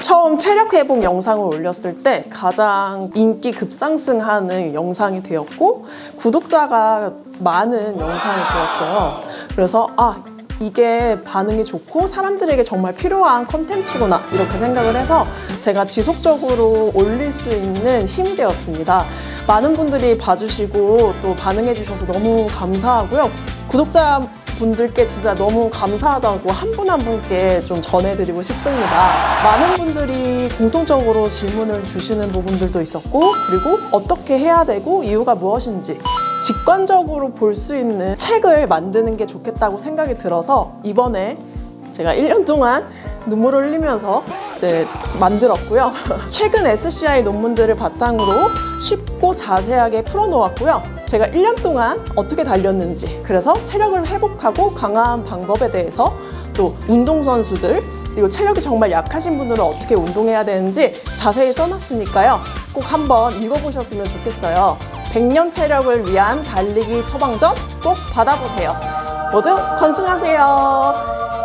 처음 체력 회복 영상을 올렸을 때 가장 인기 급상승하는 영상이 되었고 구독자가 많은 영상이 되었어요. 그래서 아 이게 반응이 좋고 사람들에게 정말 필요한 컨텐츠구나 이렇게 생각을 해서 제가 지속적으로 올릴 수 있는 힘이 되었습니다. 많은 분들이 봐주시고 또 반응해 주셔서 너무 감사하고요. 구독자 분들께 진짜 너무 감사하다고 한 분 한 분께 좀 전해드리고 싶습니다. 많은 분들이 공통적으로 질문을 주시는 부분들도 있었고, 그리고 어떻게 해야 되고, 이유가 무엇인지 직관적으로 볼 수 있는 책을 만드는 게 좋겠다고 생각이 들어서 이번에 제가 1년 동안 눈물을 흘리면서 이제 만들었고요. 최근 SCI 논문들을 바탕으로 쉽고 자세하게 풀어놓았고요. 제가 1년 동안 어떻게 달렸는지, 그래서 체력을 회복하고 강화한 방법에 대해서 또 운동선수들, 그리고 체력이 정말 약하신 분들은 어떻게 운동해야 되는지 자세히 써놨으니까요. 꼭 한번 읽어보셨으면 좋겠어요. 100년 체력을 위한 달리기 처방전 꼭 받아보세요. 모두 건승하세요.